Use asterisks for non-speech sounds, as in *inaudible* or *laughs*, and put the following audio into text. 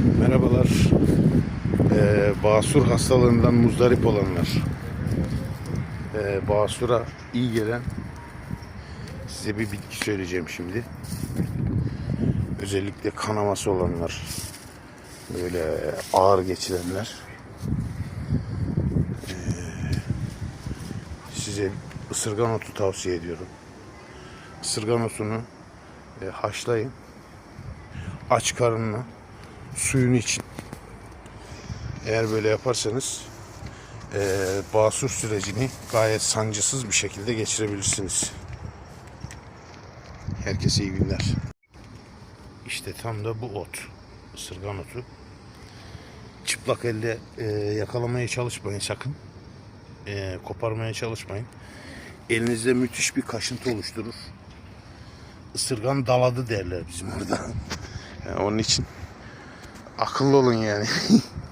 Merhabalar. Ee, basur hastalığından muzdarip olanlar. Ee, basura iyi gelen size bir bitki söyleyeceğim şimdi. Özellikle kanaması olanlar. Böyle ağır geçirenler. Ee, size ısırgan otu tavsiye ediyorum. Isırgan otunu e, haşlayın. Aç karnına suyunu için. Eğer böyle yaparsanız eee basur sürecini gayet sancısız bir şekilde geçirebilirsiniz. Herkese iyi günler. İşte tam da bu ot. Isırgan otu. Çıplak elde eee, yakalamaya çalışmayın sakın. Eee, koparmaya çalışmayın. Elinizde müthiş bir kaşıntı oluşturur. Isırgan daladı derler bizim orada. Yani *laughs* onun için akıllı olun yani. *laughs*